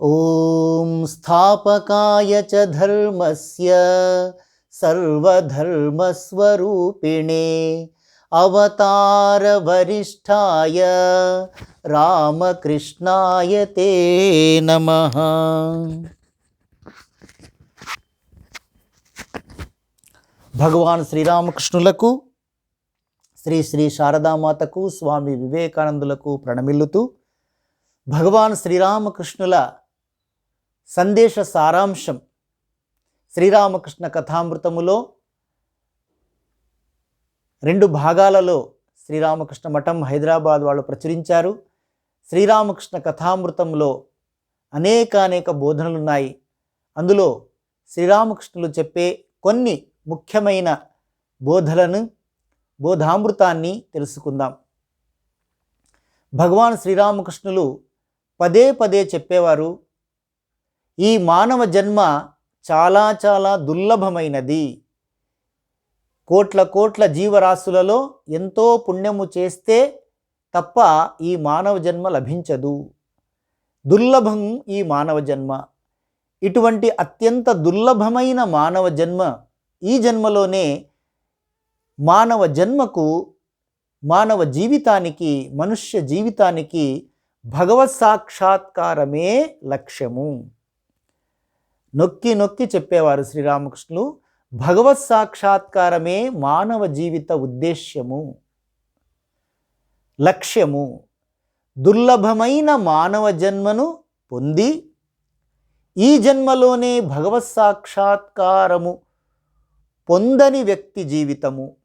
ॐ स्थापकाय च धर्मस्य सर्वधर्मस्वरूपिणे अवतारवरिष्ठाय रामकृष्णाय ते नमः భగవాన్ శ్రీరామకృష్ణులకు శ్రీ శ్రీ శారదామాతకు స్వామి వివేకానందులకు ప్రణమిల్లుతూ భగవాన్ శ్రీరామకృష్ణుల సందేశ సారాంశం. శ్రీరామకృష్ణ కథామృతములో రెండు భాగాలలో శ్రీరామకృష్ణ మఠం హైదరాబాద్ వాళ్ళు ప్రచురించారు. శ్రీరామకృష్ణ కథామృతంలో అనేక అనేక బోధనలు ఉన్నాయి అందులో శ్రీరామకృష్ణులు చెప్పే కొన్ని ముఖ్యమైన బోధలను బోధామృతాన్ని తెలుసుకుందాం. భగవాన్ శ్రీరామకృష్ణులు పదే పదే చెప్పేవారు. ఈ మానవ జన్మ చాలా చాలా దుర్లభమైనది. కోట్ల కోట్ల జీవరాశులలో ఎంతో పుణ్యము చేస్తే తప్ప ఈ మానవ జన్మ లభించదు. దుర్లభం ఈ మానవ జన్మ. ఇటువంటి అత్యంత దుర్లభమైన మానవ జన్మ ఈ జన్మలోనే మానవ జన్మకు మానవ జీవితానికి మనుష్య జీవితానికి భగవత్ సాక్షాత్కారమే లక్ష్యము. నొక్కి నొక్కి చెప్పేవారు శ్రీరామకృష్ణులు. భగవత్ సాక్షాత్కారమే మానవ జీవిత ఉద్దేశ్యము లక్ష్యము. దుర్లభమైన మానవ జన్మను పొంది ఈ జన్మలోనే భగవత్ సాక్షాత్కారము పొందని వ్యక్తి జీవితము.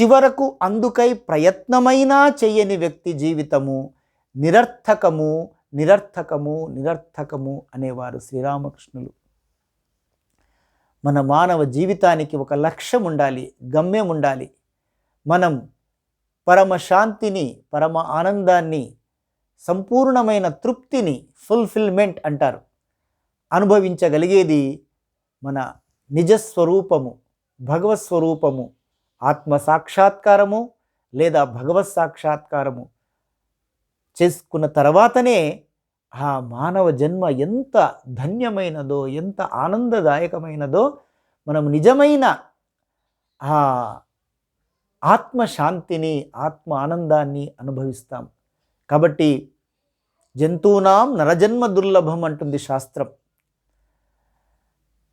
చివరకు అందుకై ప్రయత్నమైనా చేయని వ్యక్తి జీవితము. నిరర్థకము నిరర్థకము నిరర్థకము అనేవారు శ్రీరామకృష్ణులు. మన మానవ జీవితానికి ఒక లక్ష్యం ఉండాలి గమ్యం ఉండాలి. మనం పరమ శాంతిని పరమ ఆనందాన్ని సంపూర్ణమైన తృప్తిని ఫుల్ఫిల్మెంట్ అంటారు. అనుభవించగలిగేది మన నిజస్వరూపము భగవత్ స్వరూపము ఆత్మ సాక్షాత్కారము లేదా భగవత్ సాక్షాత్కారము. చేసుకున్న తర్వాతనే ఆ మానవ జన్మ ఎంత ధన్యమైనదో ఎంత ఆనందదాయకమైనదో మనం నిజమైన ఆ ఆత్మశాంతిని ఆత్మ ఆనందాన్ని అనుభవిస్తాం. కాబట్టి జంతువునాం నరజన్మ దుర్లభం అంటుంది శాస్త్రం.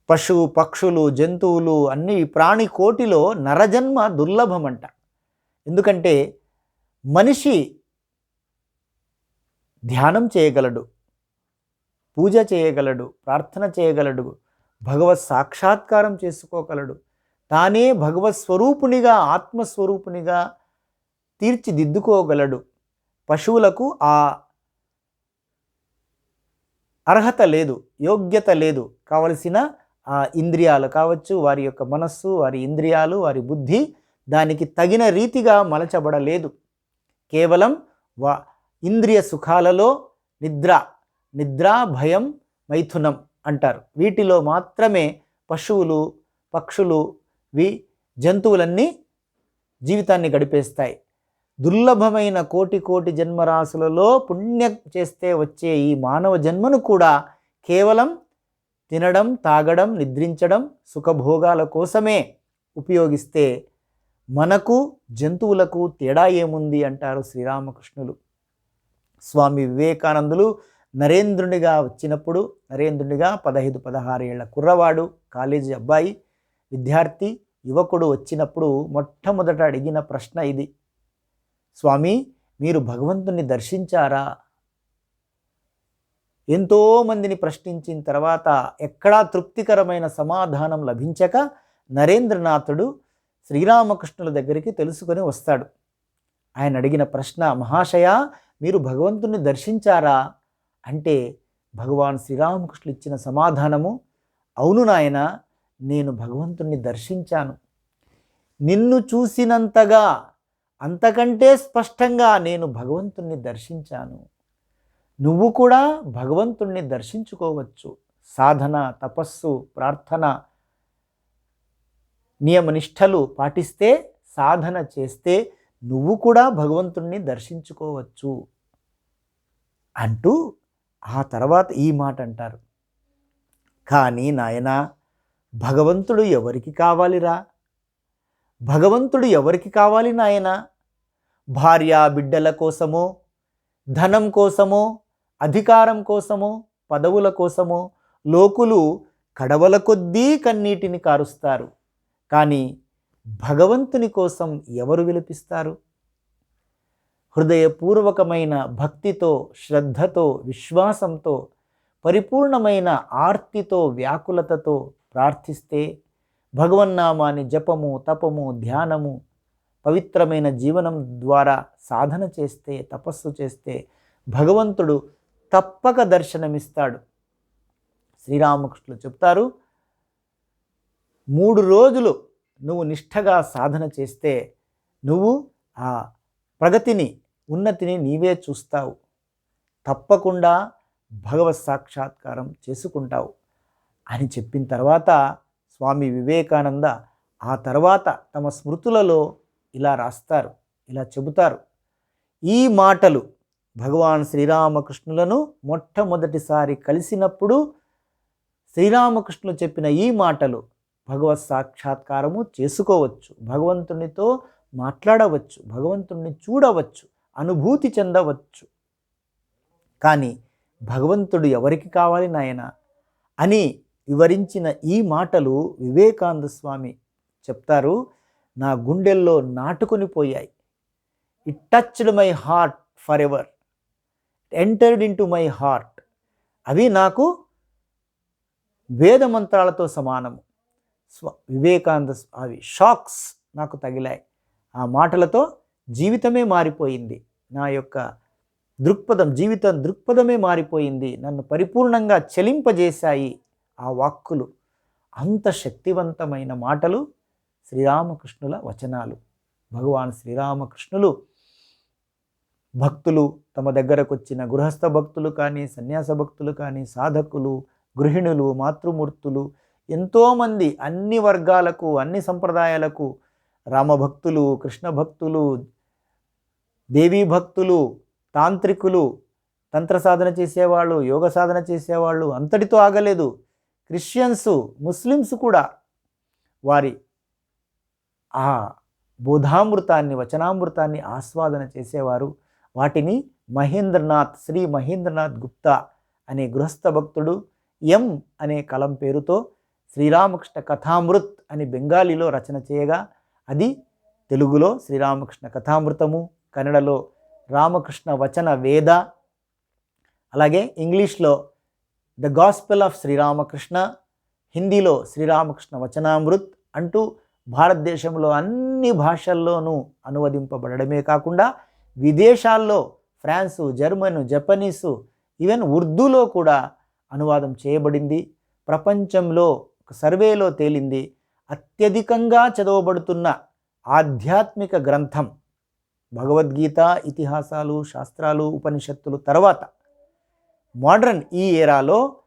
పశు పక్షులు జంతువులు అన్ని ప్రాణి కోటిలో నరజన్మ అంట. ఎందుకంటే మనిషి ధ్యానం చేయగలడు పూజ చేయగలడు ప్రార్థన చేయగలడు భగవత్ సాక్షాత్కారం చేసుకోగలడు. తానే భగవత్ స్వరూపునిగా ఆత్మస్వరూపునిగా తీర్చిదిద్దుకోగలడు. పశువులకు ఆ అర్హత లేదు యోగ్యత లేదు. కావలసిన ఆ ఇంద్రియాలు కావచ్చు వారి యొక్క మనస్సు వారి ఇంద్రియాలు వారి బుద్ధి దానికి తగిన రీతిగా మలచబడలేదు. కేవలం వా ఇంద్రియ సుఖాలలో నిద్ర నిద్ర భయం మైథునం అంటారు. వీటిలో మాత్రమే పశువులు పక్షులు వి జంతువులన్నీ జీవితాన్ని గడిపేస్తాయి. దుర్లభమైన కోటి కోటి జన్మరాశులలో పుణ్యం చేస్తే వచ్చే ఈ మానవ జన్మను కూడా కేవలం తినడం తాగడం నిద్రించడం సుఖభోగాల కోసమే ఉపయోగిస్తే మనకు జంతువులకు తేడా ఏముంది అంటారు శ్రీరామకృష్ణులు. స్వామి వివేకానందులు నరేంద్రునిగా వచ్చినప్పుడు నరేంద్రునిగా పదహైదు పదహారు ఏళ్ళ కుర్రవాడు కాలేజీ అబ్బాయి విద్యార్థి యువకుడు వచ్చినప్పుడు మొట్టమొదట అడిగిన ప్రశ్న ఇది. స్వామి మీరు భగవంతుని దర్శించారా? ఎంతోమందిని ప్రశ్నించిన తర్వాత ఎక్కడా తృప్తికరమైన సమాధానం లభించక నరేంద్రనాథుడు శ్రీరామకృష్ణుల దగ్గరికి తెలుసుకొని వస్తాడు. ఆయన అడిగిన ప్రశ్న మహాశయ మీరు భగవంతుని దర్శించారా? అంటే భగవాన్ శ్రీరామకృష్ణులు ఇచ్చిన సమాధానము అవును నాయన నేను భగవంతుణ్ణి దర్శించాను. నిన్ను చూసినంతగా అంతకంటే స్పష్టంగా నేను భగవంతుణ్ణి దర్శించాను. నువ్వు కూడా భగవంతుణ్ణి దర్శించుకోవచ్చు. సాధన తపస్సు ప్రార్థన నియమనిష్టలు పాటిస్తే సాధన చేస్తే నువ్వు కూడా భగవంతుణ్ణి దర్శించుకోవచ్చు అంటూ ఆ తర్వాత ఈ మాట అంటారు. కానీ నాయన భగవంతుడు ఎవరికి కావాలిరా? భగవంతుడు ఎవరికి కావాలి నాయన? భార్య బిడ్డల కోసమో ధనం కోసమో అధికారం కోసమో పదవుల కోసమో లోకులు కడవల కొద్దీ కన్నీటిని కారుస్తారు. కానీ భగవంతుని కోసం ఎవరు విలపిస్తారు? హృదయపూర్వకమైన భక్తితో శ్రద్ధతో విశ్వాసంతో పరిపూర్ణమైన ఆర్తితో వ్యాకులతతో ప్రార్థిస్తే భగవన్నామాన్ని జపము తపము ధ్యానము పవిత్రమైన జీవనం ద్వారా సాధన చేస్తే తపస్సు చేస్తే భగవంతుడు తప్పక దర్శనమిస్తాడు. శ్రీరామకృష్ణులు చెప్తారు మూడు రోజులు నువ్వు నిష్ఠగా సాధన చేస్తే నువ్వు ఆ ప్రగతిని ఉన్నతిని నీవే చూస్తావు. తప్పకుండా భగవత్ సాక్షాత్కారం చేసుకుంటావు అని చెప్పిన తర్వాత స్వామి వివేకానంద ఆ తర్వాత తమ స్మృతులలో ఇలా రాస్తారు ఇలా చెబుతారు. ఈ మాటలు భగవాన్ శ్రీరామకృష్ణులను మొట్టమొదటిసారి కలిసినప్పుడు శ్రీరామకృష్ణులు చెప్పిన ఈ మాటలు భగవత్ సాక్షాత్కారము చేసుకోవచ్చు. భగవంతునితో మాట్లాడవచ్చు. భగవంతుణ్ణి చూడవచ్చు. అనుభూతి చెందవచ్చు. కానీ భగవంతుడు ఎవరికి కావాలి నాయన? అని వివరించిన ఈ మాటలు వివేకానంద స్వామి చెప్తారు. నా గుండెల్లో నాటుకొని పోయాయి. It touched my heart for ever entered into my heart అవి నాకు వేద మంత్రాలతో సమానము. స్వ వివేకానంద స్- అవి షాక్స్ నాకు తగిలాయి. ఆ మాటలతో జీవితమే మారిపోయింది. నా యొక్క దృక్పథం జీవితం దృక్పథమే మారిపోయింది. నన్ను పరిపూర్ణంగా చెలింపజేశాయి ఆ వాక్కులు. అంత శక్తివంతమైన మాటలు శ్రీరామకృష్ణుల వచనాలు. భగవాన్ శ్రీరామకృష్ణులు భక్తులు తమ దగ్గరకు వచ్చిన గృహస్థ భక్తులు కానీ సన్యాస భక్తులు కానీ సాధకులు గృహిణులు మాతృమూర్తులు ఎంతోమంది అన్ని వర్గాలకు అన్ని సంప్రదాయాలకు రామభక్తులు కృష్ణ భక్తులు దేవీ భక్తులు తాంత్రికులు తంత్ర సాధన చేసేవాళ్ళు యోగ సాధన చేసేవాళ్ళు అంతటితో ఆగలేదు. క్రిస్టియన్స్ ముస్లిమ్స్ కూడా వారి ఆ బోధామృతాన్ని వచనామృతాన్ని ఆస్వాదన చేసేవారు. వాటిని మహేంద్రనాథ్ శ్రీ మహేంద్రనాథ్ గుప్తా అనే గృహస్థ భక్తుడు ఎం అనే కలం పేరుతో శ్రీరామకృష్ణ కథామృత్ అని బెంగాలీలో రచన చేయగా అది తెలుగులో శ్రీరామకృష్ణ కథామృతము కన్నడలో రామకృష్ణ వచన వేద అలాగే ఇంగ్లీష్లో ద గాస్పెల్ ఆఫ్ శ్రీరామకృష్ణ హిందీలో శ్రీరామకృష్ణ వచనామృత్ అంటూ భారతదేశంలో అన్ని భాషల్లోనూ అనువదింపబడమే కాకుండా విదేశాల్లో ఫ్రాన్సు జర్మను జపనీసు ఈవెన్ ఉర్దూలో కూడా అనువాదం చేయబడింది. ప్రపంచంలో ఒక సర్వేలో తేలింది అత్యధికంగా చదవబడుతున్న ఆధ్యాత్మిక గ్రంథం భగవద్గీత ఇతిహాసాలు శాస్త్రాలు ఉపనిషత్తులు తర్వాత మోడర్న్ ఈ ఏరాలో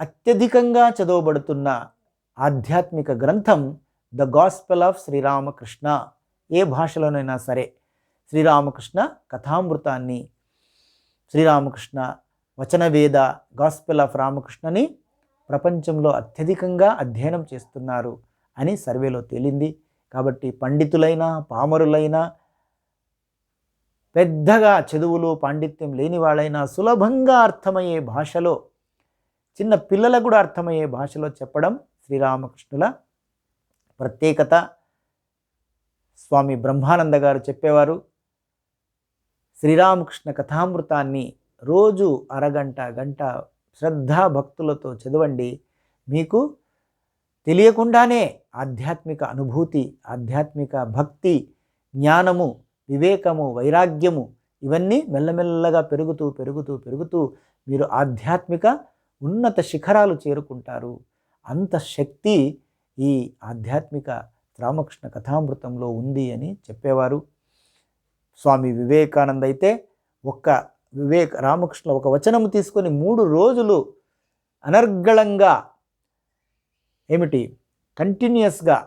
అత్యధికంగా చదవబడుతున్న ఆధ్యాత్మిక గ్రంథం ద గాస్పెల్ ఆఫ్ శ్రీరామకృష్ణ. ఏ భాషలోనైనా సరే శ్రీరామకృష్ణ కథామృతాన్ని శ్రీరామకృష్ణ వచనవేద గాస్పెల్ ఆఫ్ రామకృష్ణని ప్రపంచంలో అత్యధికంగా అధ్యయనం చేస్తున్నారు అని సర్వేలో తేలింది. కాబట్టి పండితులైన పామరులైన పెద్దగా చదువులు పాండిత్యం లేని వాళ్ళైనా సులభంగా అర్థమయ్యే భాషలో చిన్న పిల్లలకు కూడా అర్థమయ్యే భాషలో చెప్పడం శ్రీరామకృష్ణుల ప్రత్యేకత. స్వామి బ్రహ్మానంద గారు చెప్పేవారు శ్రీరామకృష్ణ కథామృతాన్ని రోజు అరగంట గంట శ్రద్ధా భక్తులతో చదవండి. మీకు తెలియకుండానే ఆధ్యాత్మిక అనుభూతి ఆధ్యాత్మిక భక్తి జ్ఞానము వివేకము వైరాగ్యము ఇవన్నీ మెల్లమెల్లగా పెరుగుతూ పెరుగుతూ పెరుగుతూ మీరు ఆధ్యాత్మిక ఉన్నత శిఖరాలు చేరుకుంటారు. అంత శక్తి ఈ ఆధ్యాత్మిక రామకృష్ణ కథామృతంలో ఉంది అని చెప్పేవారు. స్వామి వివేకానంద అయితే ఒక్క వివేక్ రామకృష్ణ ఒక వచనము తీసుకొని మూడు రోజులు అనర్గళంగా ఏమిటి? కంటిన్యూస్గా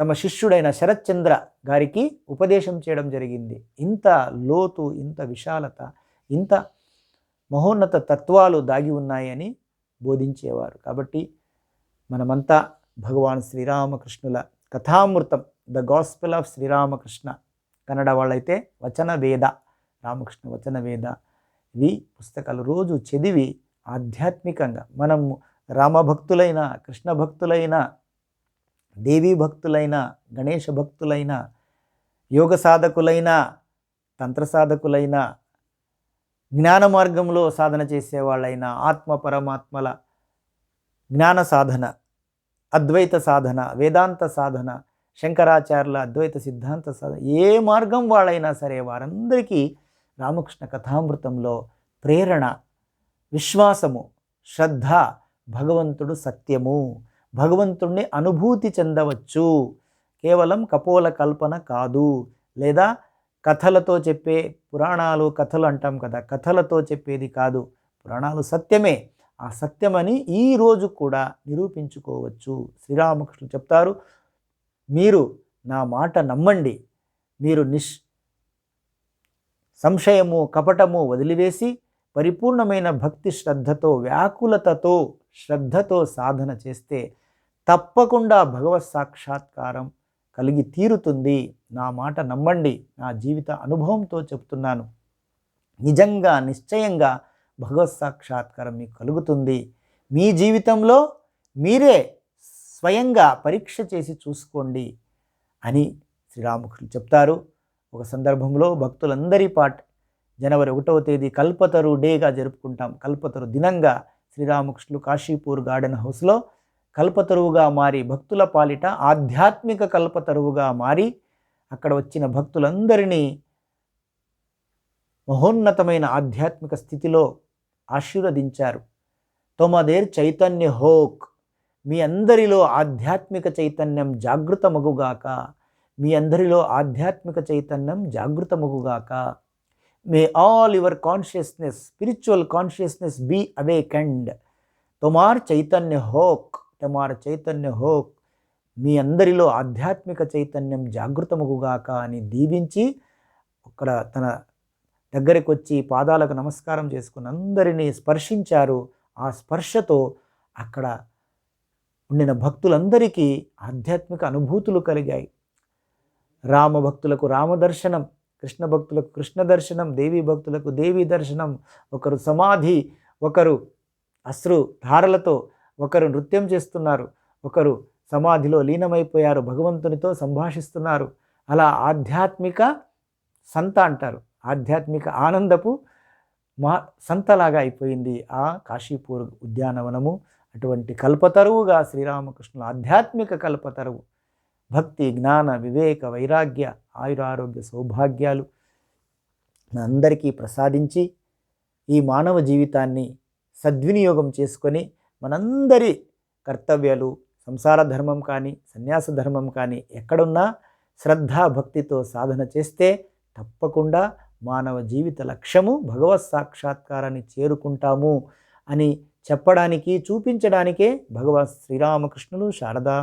తమ శిష్యుడైన శరత్చంద్ర గారికి ఉపదేశం చేయడం జరిగింది. ఇంత లోతు ఇంత విశాలత ఇంత మహోన్నత తత్వాలు దాగి ఉన్నాయని బోధించేవారు. కాబట్టి మనమంతా Bhagavan శ్రీరామకృష్ణుల Kathamritam the gospel of Sri Ramakrishna Kannada వాళ్ళైతే వచన వేద. రామకృష్ణ వచన వేద. ఇవి పుస్తకాలు రోజు చదివి ఆధ్యాత్మికంగా మనం రామభక్తులైన కృష్ణ భక్తులైన దేవీ భక్తులైన గణేష భక్తులైన యోగ సాధకులైన తంత్ర సాధకులైన జ్ఞాన మార్గంలో సాధన చేసేవాళ్ళైన ఆత్మ పరమాత్మల జ్ఞాన సాధన అద్వైత సాధన వేదాంత సాధన శంకరాచార్యుల అద్వైత సిద్ధాంత సాధన ఏ మార్గం వాళ్ళైనా సరే వారందరికీ రామకృష్ణ కథామృతంలో ప్రేరణ విశ్వాసము శ్రద్ధ భగవంతుడు సత్యము. భగవంతుణ్ణి అనుభూతి చెందవచ్చు. కేవలం కపోల కల్పన కాదు. లేదా కథలతో చెప్పే పురాణాలు కథలు అంటాం కదా కథలతో చెప్పేది కాదు. పురాణాలు సత్యమే. ఆ సత్యమని ఈ రోజు కూడా నిరూపించుకోవచ్చు. శ్రీరామకృష్ణుడు చెప్తారు మీరు నా మాట నమ్మండి. మీరు నిష్ సంశయము కపటము వదిలివేసి పరిపూర్ణమైన భక్తి శ్రద్ధతో వ్యాకులతతో శ్రద్ధతో సాధన చేస్తే తప్పకుండా భగవత్ సాక్షాత్కారం కలిగి తీరుతుంది. నా మాట నమ్మండి. నా జీవిత అనుభవంతో చెప్తున్నాను. నిజంగా నిశ్చయంగా భగవత్ సాక్షాత్కారం మీకు కలుగుతుంది. మీ జీవితంలో మీరే స్వయంగా పరీక్ష చేసి చూసుకోండి అని శ్రీరామకృష్ణులు చెప్తారు. ఒక సందర్భంలో భక్తులందరి పాట జనవరి ఒకటవ తేదీ కల్పతరు డేగా జరుపుకుంటాం. కల్పతరు దినంగా శ్రీరామకృష్ణులు కాశీపూర్ గార్డెన్ హౌస్లో కల్పతరువుగా మారి భక్తుల పాలిట ఆధ్యాత్మిక కల్పతరువుగా మారి అక్కడ వచ్చిన భక్తులందరినీ మహోన్నతమైన ఆధ్యాత్మిక స్థితిలో ఆశీర్వదించారు. తొమదేర్ చైతన్య హోక్ మీ అందరిలో ఆధ్యాత్మిక చైతన్యం జాగృతమగుగాక. మీ అందరిలో ఆధ్యాత్మిక చైతన్యం జాగృతముగుగాక. May all your consciousness spiritual consciousness be awakened తొమార్ చైతన్య హోక్ టొమార్ చైతన్య హోక్. మీ అందరిలో ఆధ్యాత్మిక చైతన్యం జాగృతముగుగాక అని దీవించి అక్కడ తన దగ్గరికి వచ్చి పాదాలకు నమస్కారం చేసుకుని అందరినీ స్పర్శించారు. ఆ స్పర్శతో అక్కడ ఉండిన భక్తులందరికీ ఆధ్యాత్మిక అనుభూతులు కలిగాయి. రామ భక్తులకు రామదర్శనం కృష్ణ భక్తులకు కృష్ణ దర్శనం దేవీ భక్తులకు దేవి దర్శనం ఒకరు సమాధి ఒకరు అశ్రు ధారలతో ఒకరు నృత్యం చేస్తున్నారు ఒకరు సమాధిలో లీనమైపోయారు భగవంతునితో సంభాషిస్తున్నారు. అలా ఆధ్యాత్మిక సంత అంటారు. ఆధ్యాత్మిక ఆనందపు మా సంతలాగా అయిపోయింది ఆ కాశీపూర్ ఉద్యానవనము. అటువంటి కల్పతరువుగా శ్రీరామకృష్ణుల ఆధ్యాత్మిక కల్పతరువు. భక్తి జ్ఞాన వివేక వైరాగ్య ఆయురారోగ్య సౌభాగ్యాలు అందరికీ ప్రసాదించి ఈ మానవ జీవితాన్ని సద్వినియోగం చేసుకొని మనందరి కర్తవ్యాలు సంసార ధర్మం కానీ సన్యాస ధర్మం కానీ ఎక్కడున్నా శ్రద్ధా భక్తితో సాధన చేస్తే తప్పకుండా మానవ జీవిత లక్ష్యము భగవత్ సాక్షాత్కారాన్ని చేరుకుంటాము అని చెప్పడానికి చూపించడానికే భగవత్ శ్రీరామకృష్ణులు శారదా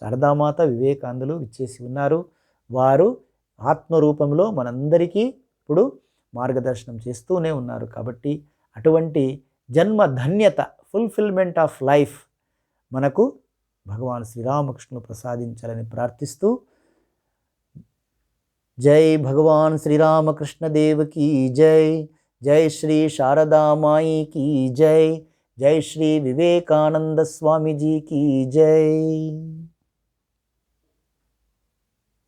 శారదామాత వివేకాందులు ఇచ్చేసి ఉన్నారు. వారు ఆత్మరూపంలో మనందరికీ ఇప్పుడు మార్గదర్శనం చేస్తూనే ఉన్నారు. కాబట్టి అటువంటి జన్మ ధన్యత ఫుల్ఫిల్మెంట్ ఆఫ్ లైఫ్ మనకు భగవాన్ శ్రీరామకృష్ణులు ప్రసాదించాలని ప్రార్థిస్తూ జై భగవాన్ శ్రీరామకృష్ణ దేవకి జై జై శ్రీ శారదామాయికి జై జై శ్రీ వివేకానంద స్వామిజీకి జై.